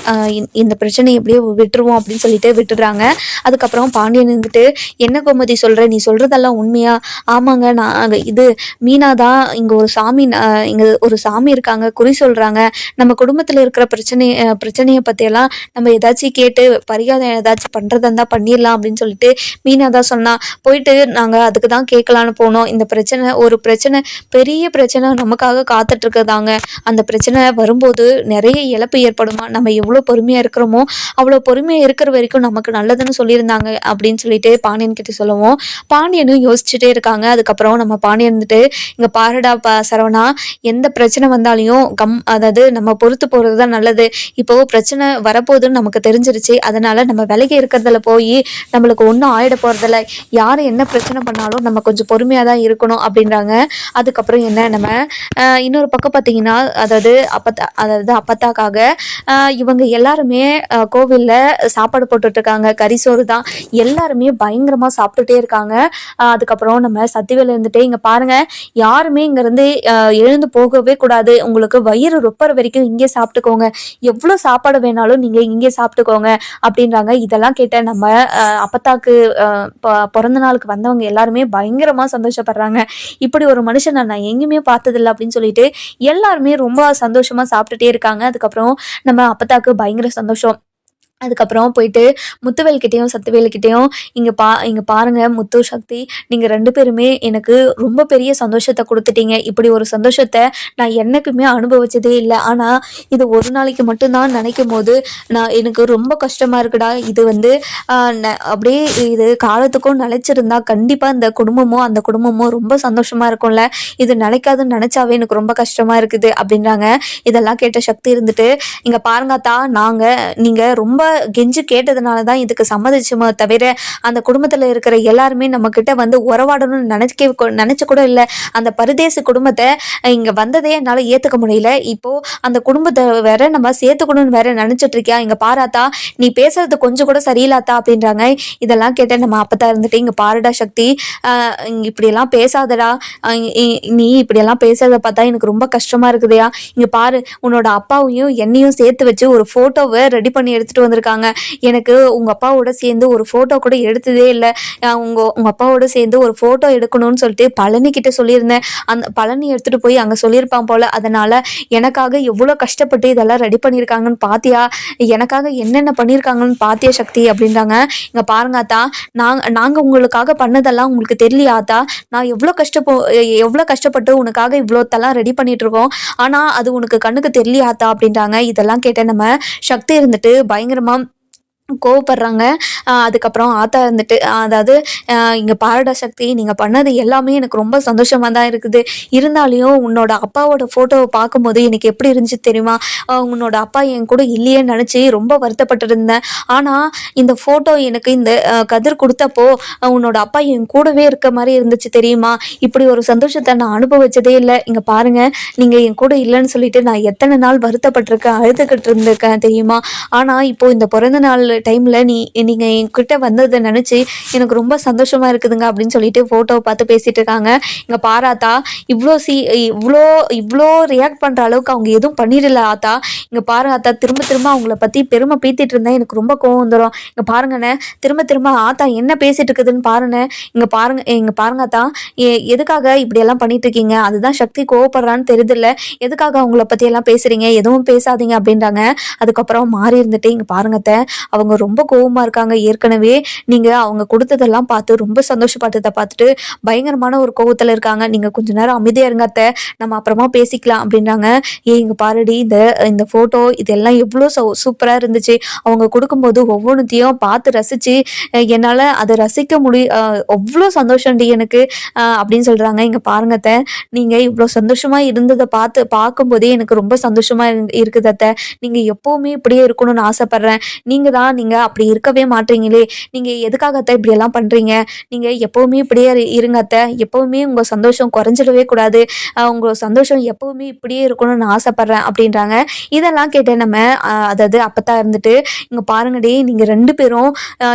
இந்த- பிரச்சனையை எப்படியோ விட்டுருவோம் அப்படின்னு சொல்லிட்டு விட்டுடுறாங்க. அதுக்கப்புறம் பாண்டியன் இருந்துட்டு என்ன கோமதி சொல்கிற நீ சொல்கிறதெல்லாம் உண்மையா? ஆமாங்க நான் இது மீனா தான் இங்கே ஒரு சாமி இங்கே ஒரு சாமி இருக்காங்க குறி சொல்கிறாங்க நம்ம குடும்பத்தில் இருக்கிற பிரச்சனை பிரச்சனையை பற்றியெல்லாம் நம்ம ஏதாச்சும் கேட்டு பரிகாரம் ஏதாச்சும் பண்றதா இருந்தால் பண்ணிடலாம் அப்படின்னு சொல்லிட்டு மீனா தான் சொன்னால் போயிட்டு நாங்கள் அதுக்கு தான் கேட்கலான்னு போனோம். இந்த பிரச்சனை ஒரு பிரச்சனை பெரிய பிரச்சனை நமக்காக காத்துட்ருக்குதாங்க. அந்த பிரச்சனை வரும்போது நிறைய இழப்பு ஏற்படுமா? நம்ம எவ்வளோ பொறுமையாக இருக்கிறோமோ அவ்வளோ பொறுமையாக இருக்கிற வரைக்கும் நமக்கு நல்லதுன்னு சொல்லியிருந்தாங்க அப்படின்னு சொல்லிட்டு பாண்டியன் கிட்ட சொல்லுவோம். பாண்டியனும் யோசிச்சுட்டே இருக்காங்க. அதுக்கப்புறம் நம்ம பாண்டியன் இருந்துட்டு இங்கே பாருடா பா சரவணா எந்த பிரச்சனை வந்தாலையும் கம் அதாவது நம்ம பொறுத்து போகிறது தான் நல்லது. இப்போ பிரச்சனை வரப்போகுதுன்னு நமக்கு தெரிஞ்சிருச்சு. அதனால் நம்ம விலகி இருக்கிறதுல போய் நம்மளுக்கு ஒன்றும் ஆயிட போகிறதில்ல யார் என்ன பிரச்சனை பண்ணாலும் நம்ம கொஞ்சம் பொறுமையாக தான் இருக்கணும் அப்படின்றாங்க. அதுக்கப்புறம் என்ன நம்ம இன்னொரு பக்கம் பார்த்தீங்கன்னா அதாவது அப்பத்தா அதாவது அப்பத்தாக்காக இவங்க எல்லாருமே கோவிலில் சாப்பாடு போட்டுட்ருக்காங்க. கறி சோறு தான் எல்லாருமே பயங்கரமாக சாப்பிட்டுட்டே இருக்காங்க. அதுக்கப்புறம் நம்ம சத்திவேல இருந்துட்டே இங்கே பாருங்கள் யாருமே இங்கேருந்து எழுந்து போகவே கூடாது. உங்களுக்கு வயிறு ரொப்பற வரைக்கும் இங்கே சாப்பிட்டுக்கோங்க. எவ்வளோ சாப்பாடு வேணாலும் நீங்கள் இங்கே சாப்பிட்டுக்கோங்க அப்படின்றாங்க. இதெல்லாம் கேட்ட நம்ம அப்பத்தாக்கு ப- பிறந்த நாளுக்கு வந்தவங்க எல்லாருமே பயங்கரமாக சந்தோஷப்படுறாங்க. இப்படி ஒரு மனுஷனை நான் எங்கேயுமே பார்த்ததில்ல அப்படின்னு சொல்லிட்டு எல்லாருமே ரொம்ப சந்தோஷமாக சாப்பிட்டுட்டே இருக்காங்க. அதுக்கப்புறம் நம்ம அப்பத்தாக்கு பயங்கர சந்தோஷம். அதுக்கப்புறம் போயிட்டு முத்துவேல்கிட்டையும் சத்துவேல்கிட்டையும் இங்கே பா இங்கே பாருங்கள் முத்து சக்தி நீங்கள் ரெண்டு பேருமே எனக்கு ரொம்ப பெரிய சந்தோஷத்தை கொடுத்துட்டீங்க. இப்படி ஒரு சந்தோஷத்தை நான் என்றைக்குமே அனுபவிச்சதே இல்லை. ஆனால் இது ஒரு நாளைக்கு மட்டும்தான் நினைக்கும் போது நான் எனக்கு ரொம்ப கஷ்டமாக இருக்குடா. இது வந்து ந- அப்படியே இது காலத்துக்கும் நிலைச்சிருந்தா கண்டிப்பாக இந்த குடும்பமும் அந்த குடும்பமும் ரொம்ப சந்தோஷமாக இருக்கும்ல. இது நிலைக்காதுன்னு நினச்சாவே எனக்கு ரொம்ப கஷ்டமாக இருக்குது அப்படின்றாங்க. இதெல்லாம் கேட்ட சக்தி இருந்துட்டு இங்கே பாருங்கத்தா நாங்கள் நீங்கள் ரொம்ப கெஞ்சு கேட்டதுனால தான் இதுக்கு சம்மதிச்சுமோ தவிர அந்த குடும்பத்தில் இருக்கிற எல்லாருமே நம்மக்கிட்ட வந்து உறவாடணும்னு நினைக்க நினச்ச கூட இல்லை. அந்த பரதேச குடும்பத்தை இங்கே வந்ததே என்னால் ஏற்றுக்க முடியல. இப்போது அந்த குடும்பத்தை வேற நம்ம சேர்த்துக்கணும்னு வேற நினச்சிட்டு இருக்கியா? இங்கே பாராத்தா நீ பேசுறது கொஞ்சம் கூட சரியில்லாத்தா அப்படின்றாங்க. இதெல்லாம் கேட்ட நம்ம அப்பதான் இருந்துட்டு இங்கே பாருடா சக்தி இப்படியெல்லாம் பேசாதடா. நீ இப்படியெல்லாம் பேசுறத பார்த்தா எனக்கு ரொம்ப கஷ்டமா இருக்குதுயா. இங்கே பாரு உன்னோட அப்பாவையும் என்னையும் சேர்த்து வச்சு ஒரு ஃபோட்டோவை ரெடி பண்ணி எடுத்துட்டு வந்திருக்காங்க. எனக்கு உங்கள் அப்பாவோட சேர்ந்து ஒரு ஃபோட்டோ கூட எடுத்ததே இல்லை. உங்கள் உங்கள் அப்பாவோட சேர்ந்து ஒரு ஃபோட்டோ எடுக்கணும்னு சொல்லிட்டு பழனி கிட்ட சொல்லியிருந்தேன். அந்த பழனி எடுத்துகிட்டு போய் அங்கே சொல்லியிருப்பான் போல். அதனால் எனக்காக எவ்வளோ கஷ்டப்பட்டு இதெல்லாம் ரெடி பண்ணியிருக்காங்கன்னு பாத்தியா? எனக்காக என்னென்ன பண்ணியிருக்காங்கன்னு பாத்தியா சக்தி அப்படின்றாங்க. இங்கே பாருங்க ஆத்தா நாங்கள் நாங்கள் உங்களுக்காக பண்ணதெல்லாம் உங்களுக்கு தெரியலையா ஆத்தா? நான் எவ்வளோ கஷ்டப்போ எவ்வளோ கஷ்டப்பட்டு உனக்காக இவ்வளோத்தெல்லாம் ரெடி பண்ணிட்டு இருக்கோம் ஆனால் அது உனக்கு கண்ணுக்கு தெரியலையாத்தா அப்படின்றாங்க. இதெல்லாம் கேட்ட நம்ம சக்தி இருந்துட்டு பயங்கரமாக பயங்கரமா கோவப்படுறாங்க. அதுக்கப்புறம் ஆத்தா இருந்துட்டு அதாவது இங்கே இங்க பாரடா சக்தி நீங்கள் பண்ணது எல்லாமே எனக்கு ரொம்ப சந்தோஷமாக தான் இருக்குது. இருந்தாலையும் உன்னோட அப்பாவோட ஃபோட்டோவை பார்க்கும்போது எனக்கு எப்படி இருந்துச்சு தெரியுமா? உன்னோட அப்பா என் கூட இல்லையே நினச்சி ரொம்ப வருத்தப்பட்டு இருந்தேன் ஆனால் இந்த ஃபோட்டோ எனக்கு இந்த கதிர் கொடுத்தப்போ உன்னோட அப்பா என் கூடவே இருக்க மாதிரி இருந்துச்சு தெரியுமா? இப்படி ஒரு சந்தோஷத்தை நான் அனுபவிச்சதே இல்லை. இங்கே பாருங்கள் நீங்கள் என் கூட இல்லைன்னு சொல்லிட்டு நான் எத்தனை நாள் வருத்தப்பட்டிருக்கேன் அழுதுகிட்டு இருந்திருக்கேன் தெரியுமா? ஆனால் இப்போது இந்த பிறந்த நாள் டைமில் நீ நீங்கள் என்கிட்ட வந்ததை நினச்சி எனக்கு ரொம்ப சந்தோஷமாக இருக்குதுங்க அப்படின்னு சொல்லிட்டு ஃபோட்டோவை பார்த்து பேசிட்டு இருக்காங்க. இங்கே பாராத்தா இவ்வளோ சி இவ்வளோ இவ்வளோ ரியாக்ட் பண்ணுற அளவுக்கு அவங்க எதுவும் பண்ணிடல ஆத்தா. இங்கே பாரு ஆத்தா திரும்ப திரும்ப அவங்கள பற்றி பெருமை பேத்திட்டு இருந்தா எனக்கு ரொம்ப கோவம் வந்துடும் இங்கே பாருங்கண்ணே திரும்ப திரும்ப ஆத்தா என்ன பேசிட்டு இருக்குதுன்னு பாருண்ணே. இங்கே பாருங்க இங்கே பாருங்க ஆத்தா எதுக்காக இப்படியெல்லாம் பண்ணிட்டு இருக்கீங்க? அதுதான் சக்தி கோவப்படுறான்னு தெரியுதுல்ல. எதுக்காக அவங்கள பற்றியெல்லாம் எல்லாம் பேசுறீங்க? எதுவும் பேசாதீங்க அப்படின்றாங்க. அதுக்கப்புறம் மாறி இருந்துட்டு இங்கே பாருங்க அத்தை, அவ அவங்க ரொம்ப கோவமாக இருக்காங்க. ஏற்கனவே நீங்கள் அவங்க கொடுத்ததெல்லாம் பார்த்து ரொம்ப சந்தோஷப்பட்டதை பார்த்துட்டு பயங்கரமான ஒரு கோவத்தில் இருக்காங்க. நீங்கள் கொஞ்ச நேரம் அமைதியாக இருங்க அத்தை. நம்ம அப்புறமா பேசிக்கலாம் அப்படின்றாங்க ஏ இங்கே பாருடி இந்த இந்த ஃபோட்டோ இதெல்லாம் எவ்வளோ சூப்பராக இருந்துச்சு. அவங்க கொடுக்கும்போது ஒவ்வொன்றுத்தையும் பார்த்து ரசித்து என்னால் அதை ரசிக்க முடியும் அவ்வளோ சந்தோஷம்டி எனக்கு அப்படின்னு சொல்கிறாங்க இங்கே பாருங்க அத்தை. நீங்கள் இவ்வளோ சந்தோஷமாக இருந்ததை பார்த்து பார்க்கும்போதே எனக்கு ரொம்ப சந்தோஷமாக இருக்குது அத்தை. நீங்கள் எப்போவுமே இப்படியே இருக்கணும்னு ஆசைப்பட்றேன். நீங்கள் தான் நீங்க அப்படி இருக்கவே மாட்டீங்களே. நீங்க எதுக்காக அத்தை இப்படி எல்லாம் பண்றீங்க? நீங்க எப்பவுமே இப்படியே இரு- இருங்க அத்தை. எப்பவுமே உங்க சந்தோஷம் குறைஞ்சிடவே கூடாது. உங்கள் உங்க சந்தோஷம் எப்பவுமே இப்படியே இருக்கணும்னு ஆசைப்படுறேன் அப்படின்றாங்க. இதெல்லாம் கேட்டேன் நம்ம அதாவது அப்பதான் இருந்துட்டு இங்க பாருங்கடி நீங்க ரெண்டு பேரும்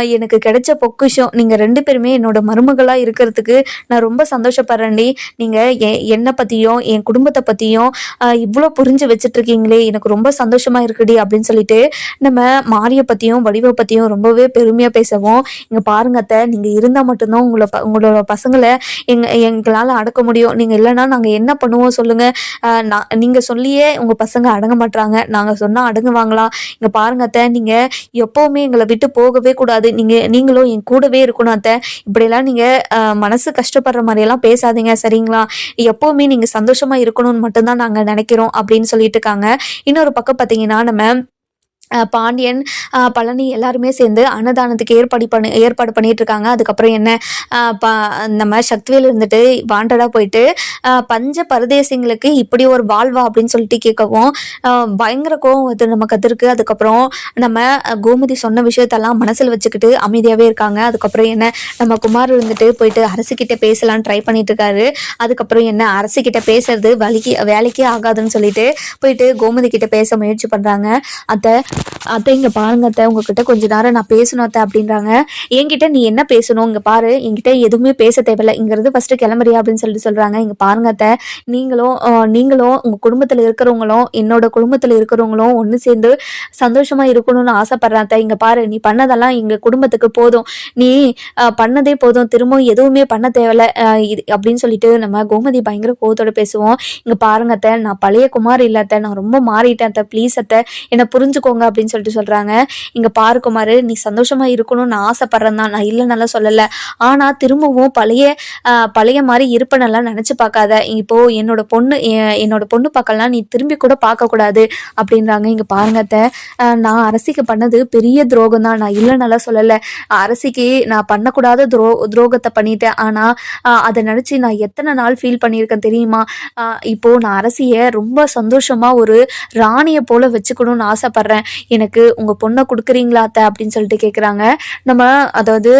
எனக்கு கிடைச்ச பொக்கிஷம் நீங்க ரெண்டு பேருமே என்னோட மருமகளா இருக்கிறதுக்கு நான் ரொம்ப சந்தோஷப்படுறேன்டி நீங்க என்னை பத்தியும் என் குடும்பத்தை பத்தியும் இவ்வளோ புரிஞ்சு வச்சுட்ருக்கீங்களே எனக்கு ரொம்ப சந்தோஷமா இருக்குடி அப்படின்னு சொல்லிட்டு நம்ம மாரியை பத்தியும் வடிவை பற்றியும் ரொம்பவே பெருமையாக பேசவும். இங்கே பாருங்க அத்தை நீங்கள் இருந்தால் மட்டும்தான் உங்களை ப- உங்களோட பசங்களை எங்க எங்களால் அடக்க முடியும். நீங்கள் இல்லைன்னா நாங்கள் என்ன பண்ணுவோம் சொல்லுங்க. நான் நீங்கள் சொல்லியே உங்கள் பசங்க அடங்க மாட்டாங்க நாங்கள் சொன்னால் அடங்குவாங்களா இங்கே பாருங்க அத்தை நீங்கள் எப்போவுமே எங்களை விட்டு போகவே கூடாது. நீங்கள் நீங்களும் என் கூடவே இருக்கணும் அத்தை. இப்படியெல்லாம் நீங்கள் மனசு கஷ்டப்படுற மாதிரியெல்லாம் பேசாதீங்க சரிங்களா? எப்போவுமே நீங்கள் சந்தோஷமாக இருக்கணும்னு மட்டும்தான் நாங்கள் நினைக்கிறோம் அப்படின்னு சொல்லிட்டு இருக்காங்க. இன்னொரு பக்கம் பார்த்தீங்கன்னா நம்ம பாண்டியன் பழனி எல்லாருமே சேர்ந்து அன்னதானத்துக்கு ஏற்பாடு பண்ணி ஏற்பாடு பண்ணிட்டு இருக்காங்க அதுக்கப்புறம் என்ன ப நம்ம சக்திவேல் இருந்துட்டு வாண்டடாக போயிட்டு பஞ்ச பரதேசிங்களுக்கு இப்படி ஒரு வாழ்வா அப்படின்னு சொல்லிட்டு கேட்கவும் பயங்கர கோவம் வந்து நம்ம கதிருக்கு. அதுக்கப்புறம் நம்ம கோமதி சொன்ன விஷயத்தெல்லாம் மனசில் வச்சுக்கிட்டு அமைதியாகவே இருக்காங்க. அதுக்கப்புறம் என்ன நம்ம குமார் இருந்துட்டு போயிட்டு அரசுக்கிட்ட பேசலாம்னு ட்ரை பண்ணிட்டு இருக்காரு அதுக்கப்புறம் என்ன அரசுக்கிட்ட பேசுறது வலிக்கு வேலைக்கே ஆகாதுன்னு சொல்லிட்டு போயிட்டு கோமதி கிட்ட பேச முயற்சி பண்ணுறாங்க அத்தை அத்தை இங்க பாருங்க அத்தை உங்ககிட்ட கொஞ்ச நேரம் நான் பேசணும் அத்தை அப்படின்றாங்க. என்கிட்ட நீ என்ன பேசணும்? இங்க பாரு என்கிட்ட எதுவுமே பேச தேவையில்லை. இங்கிறது ஃபர்ஸ்ட் கிளம்புறியா அப்படின்னு சொல்லிட்டு சொல்றாங்க. இங்க பாருங்க அத்தை நீங்களும் நீங்களும் உங்க குடும்பத்துல இருக்கிறவங்களும் என்னோட குடும்பத்துல இருக்கிறவங்களும் ஒன்று சேர்ந்து சந்தோஷமா இருக்கணும்னு ஆசைப்படுறேன் அத்தை. இங்க பாரு நீ பண்ணதெல்லாம் எங்க குடும்பத்துக்கு போதும். நீ பண்ணதே போதும். திரும்பவும் எதுவுமே பண்ண தேவையில்ல. இது அப்படின்னு சொல்லிட்டு நம்ம கோமதி பயங்கர கோவத்தோட பேசுவோம். இங்க பாருங்க அத்தை நான் பழைய குமார் இல்லை அத்தை. நான் ரொம்ப மாறிட்டேன் அத்தை. ப்ளீஸ் அத்தை என்னை புரிஞ்சுக்கோங்க அப்படின்னு சொல்லிட்டு சொல்கிறாங்க இங்கே பாரு நீ சந்தோஷமாக இருக்கணும்னு நான் தான். நான் இல்லைனால சொல்லலை. ஆனால் திரும்பவும் பழைய பழைய மாதிரி இருப்பனெல்லாம் நினச்சி பார்க்காத. இப்போது என்னோட பொண்ணு என்னோட பொண்ணு பார்க்கலாம் நீ திரும்பி கூட பார்க்கக்கூடாது அப்படின்றாங்க. இங்கே பாருங்கத்த நான் அரசிக்கு பண்ணது பெரிய துரோகம் தான். நான் இல்லைன்னாலாம் சொல்லலை. அரசிக்கு நான் பண்ணக்கூடாத துரோ துரோகத்தை பண்ணிட்டேன். ஆனால் அதை நினச்சி நான் எத்தனை நாள் ஃபீல் பண்ணியிருக்கேன் தெரியுமா? இப்போது நான் அரசியை ரொம்ப சந்தோஷமாக ஒரு ராணியை போல் வச்சுக்கணும்னு ஆசைப்பட்றேன். எனக்கு உங்கள் பொண்ணை கொடுக்குறீங்களா அத்தை? அப்படின்னு சொல்லிட்டு கேட்குறாங்க நம்ம அதாவது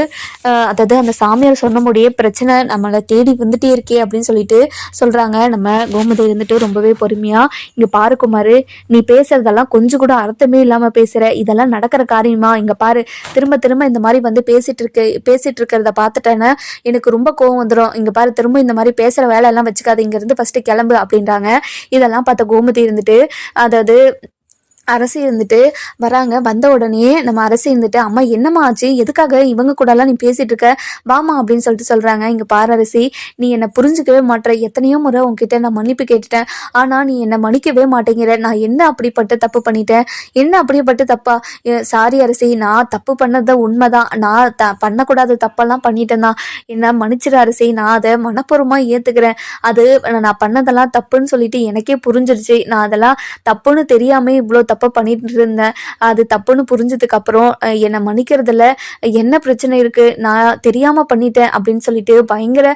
அதாவது அந்த சாமியார் சொன்ன முடியே பிரச்சனை நம்மளை தேடி வந்துட்டே இருக்கே அப்படின்னு சொல்லிட்டு சொல்கிறாங்க நம்ம கோமதி இருந்துட்டு ரொம்பவே பொறுமையாக இங்கே பாரு நீ பேசுறதெல்லாம் கொஞ்சம் கூட அர்த்தமே இல்லாமல் பேசுகிற இதெல்லாம் நடக்கிற காரியமா? இங்கே பாரு திரும்ப திரும்ப இந்த மாதிரி வந்து பேசிட்டு இருக்க பேசிட்டு இருக்கிறத பார்த்துட்டேன்னா எனக்கு ரொம்ப கோவம் வந்துடும் இங்கே பாரு திரும்ப இந்த மாதிரி பேசுகிற வேலையெல்லாம் வச்சுக்காது இங்கேருந்து ஃபஸ்ட்டு கிளம்பு அப்படின்றாங்க. இதெல்லாம் பார்த்த கோமதி இருந்துட்டு அதாவது அரசி இருந்துட்டு வராங்க. வந்த உடனே நம்ம அரசி இருந்துட்டு அம்மா என்னம்மா ஆச்சு? எதுக்காக இவங்க கூடலாம் நீ பேசிட்டு இருக்க? வாமா அப்படின்னு சொல்லிட்டு சொல்றாங்க. இங்க பார் அரசி நீ என்னை புரிஞ்சுக்கவே மாட்ற. எத்தனையோ முறை உங்ககிட்ட நான் மன்னிப்பு கேட்டுட்டேன். ஆனா நீ என்னை மன்னிக்கவே மாட்டேங்கிற. நான் என்ன அப்படிப்பட்ட தப்பு பண்ணிட்டேன்? என்ன அப்படிப்பட்ட தப்பா? சாரி அரசி நான் தப்பு பண்ணது உண்மைதான். நான் த பண்ணக்கூடாத தப்பெல்லாம் பண்ணிட்டேன் தான். என்ன மன்னிச்சிட அரசி நான் அதை மனப்பூர்வமா ஏத்துக்கிறேன். அது நான் பண்ணதெல்லாம் தப்புன்னு சொல்லிட்டு எனக்கே புரிஞ்சிருச்சு. நான் அதெல்லாம் தப்புன்னு தெரியாம இவ்வளோ தப்பு பண்ணிட்டு இருந்தேன் அது தப்புன்னு புரிஞ்சதுக்கு அப்புறம் என்னை மன்னிக்கிறதுல என்ன பிரச்சனை இருக்கு? நான் தெரியாம பண்ணிட்டேன் அப்படின்னு சொல்லிட்டு பயங்கர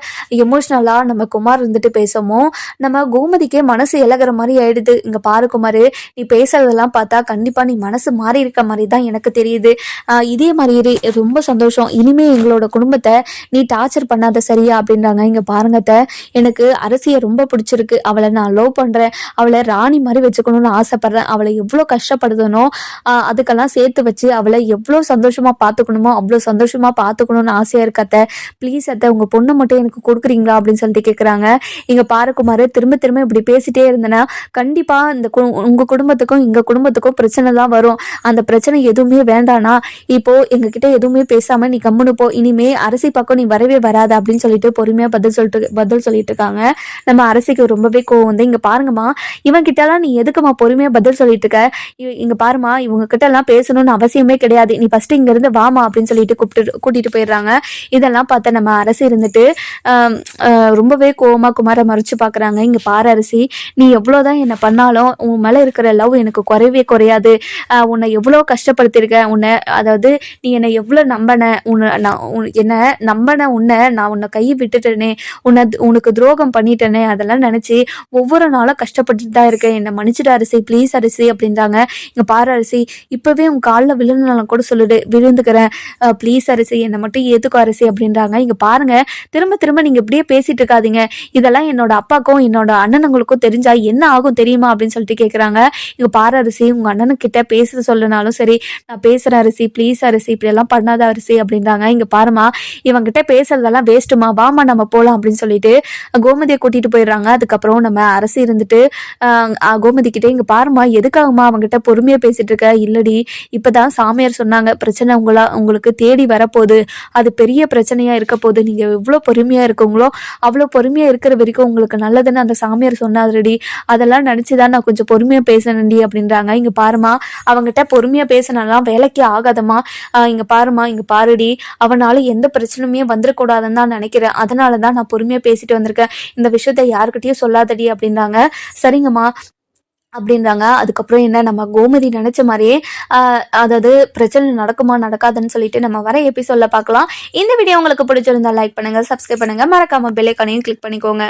எமோஷ்னலா நம்ம குமார் இருந்துட்டு பேசமோ நம்ம கோமதிக்கே மனசு இலகுற மாதிரி ஆயிடுது. இங்க பாரு குமார் நீ பேசுறதெல்லாம் பார்த்தா கண்டிப்பா நீ மனசு மாறி இருக்க மாதிரி தான் எனக்கு தெரியுது. இதே மாதிரி ரொம்ப சந்தோஷம். இனிமே எங்களோட குடும்பத்தை நீ டார்ச்சர் பண்ணாத சரியா அப்படின்றாங்க. இங்க பாருங்கத்த எனக்கு அரசியை ரொம்ப பிடிச்சிருக்கு. அவளை நான் லவ் பண்றேன். அவளை ராணி மாதிரி வச்சுக்கணும்னு ஆசைப்படுறேன். அவளை எவ்வளோ கஷ்டப்படுதனோ அதுக்கெல்லாம் சேர்த்து வச்சு அவளை எவ்வளோ சந்தோஷமாக பார்த்துக்கணுமோ அவ்வளோ சந்தோஷமாக பார்த்துக்கணும்னு ஆசையாக இருக்கத்த ப்ளீஸ் அத்தை உங்கள் பொண்ணு மட்டும் எனக்கு கொடுக்குறீங்களா? அப்படின்னு சொல்லிட்டு கேட்குறாங்க இங்கே பாரகுமார் திரும்ப திரும்ப இப்படி பேசிட்டே இருந்தேன்னா கண்டிப்பாக இந்த கு- குடும்பத்துக்கும் எங்கள் குடும்பத்துக்கும் பிரச்சனை தான் வரும். அந்த பிரச்சனை எதுவுமே வேண்டானா இப்போது எங்ககிட்ட எதுவுமே பேசாமல் நீ கம்முனு போ. இனிமே அரசி பக்கம் நீ வரவே வராது அப்படின்னு சொல்லிட்டு பொறுமையாக பதில் சொல்லிட்டு பதில் சொல்லிட்டு இருக்காங்க. நம்ம அரசிக்கு ரொம்பவே கோவம் வந்து இங்கே பாருங்கம்மா இவன் கிட்டலாம் நீ எதுக்குமா பொறுமையாக பதில் சொல்லிட்டு இருக்க? இங்க பாருமா இவங்க கிட்ட எல்லாம் பேசணும்னு அவசியமே கிடையாது. நீ ஃபர்ஸ்ட் இங்க இருந்து வாமா அப்படின்னு சொல்லிட்டு கூப்பிட்டு கூட்டிட்டு போயிடுறாங்க. இதெல்லாம் பார்த்த நம்ம அரசு இருந்துட்டு ரொம்பவே கோவமா குமார மறைச்சு பாக்குறாங்க. இங்க பாரு அரசி நீ எவ்வளவுதான் என்ன பண்ணாலும் உன் மேல இருக்கிற லவ் எனக்கு குறையவே குறையாது. உன்னை எவ்வளோ கஷ்டப்படுத்தியிருக்க உன்னை அதாவது நீ என்னை எவ்வளோ நம்பின உன்னை நான் என்னை நம்பின உன்னை நான் உன்னை கை விட்டுட்டேனே உன்னை உனக்கு துரோகம் பண்ணிட்டேனே அதெல்லாம் நினச்சி ஒவ்வொரு நாளும் கஷ்டப்பட்டுட்டு தான் இருக்கேன். என்னை மன்னிச்சிடு அரிசி ப்ளீஸ் அரிசி அப்படின்றாங்க இங்கே பாரு அரிசி இப்போவே உன் காலில் விழுந்தாலும் கூட சொல்லுடு விழுந்துக்கிறேன். ப்ளீஸ் அரிசி என்னை மட்டும் ஏற்றுக்கோ அரிசி அப்படின்றாங்க. இங்கே பாருங்க திரும்ப திரும்ப நீங்கள் இப்படியே பேசிட்டு இருக்காதீங்க. இதெல்லாம் என்னோட அப்பாக்கும் என்னோட அண்ணனுங்களுக்கும் தெரிஞ்சா என்ன ஆகும் தெரியுமா அப்படின்னு சொல்லிட்டு கேட்குறாங்க இங்கே பாரு அரிசி உங்கள் அண்ணனுக்கிட்ட பேச சொல்லினாலும் சரி நான் பேசுகிறேன் அரிசி ப்ளீஸ் அரிசி இப்படியெல்லாம் பண்ணாத அரிசி அப்படின்றாங்க. இங்கே பாருமா இவங்கிட்ட பேசுறதெல்லாம் வேஸ்ட்டுமா வாமா நம்ம போகலாம் அப்படின்னு சொல்லிட்டு கோமதியை கூட்டிட்டு போயிடுறாங்க. அதுக்கப்புறம் நம்ம அரசு இருந்துட்டு கோமதி கிட்டே இங்கே பாருமா எதுக்காகமா அவங்ககிட்ட பொறுமையாக பேசிட்டு இருக்க? இல்லடி இப்பதான் சாமியார் சொன்னாங்க பிரச்சனை உங்களா உங்களுக்கு தேடி வரப்போகுது. அது பெரிய பிரச்சனையா இருக்க போது நீங்க எவ்வளோ பொறுமையா இருக்கீங்களோ அவ்வளோ பொறுமையா இருக்கிற வரைக்கும் உங்களுக்கு நல்லதுன்னு அந்த சாமியார் சொன்னாருடி. அதெல்லாம் நினைச்சுதான் நான் கொஞ்சம் பொறுமையா பேசணுண்டி அப்படின்றாங்க. இங்க பாருமா அவங்ககிட்ட பொறுமையா பேசினாலாம் வேலைக்கு ஆகாதம்மா. இங்கே இங்க பாருமா இங்க பாருடி. அவனால எந்த பிரச்சனையுமே வந்துடக்கூடாதுன்னு தான் நினைக்கிறேன். அதனால தான் நான் பொறுமையா பேசிட்டு வந்திருக்கேன். இந்த விஷயத்த யாருக்கிட்டயும் சொல்லாதடி அப்படின்றாங்க. சரிங்கம்மா. அப்படின்றாங்க. அதுக்கப்புறம் என்ன நம்ம கோமதி நினைச்ச மாதிரியே அதாவது பிரச்சனை நடக்குமா நடக்காதுன்னு சொல்லிட்டு நம்ம வர எபிசோட்ல பார்க்கலாம். இந்த வீடியோ உங்களுக்கு பிடிச்சிருந்தா லைக் பண்ணுங்க சப்ஸ்கிரைப் பண்ணுங்க. மறக்காம பெல் ஐக்கானையும் கிளிக் பண்ணிக்கோங்க.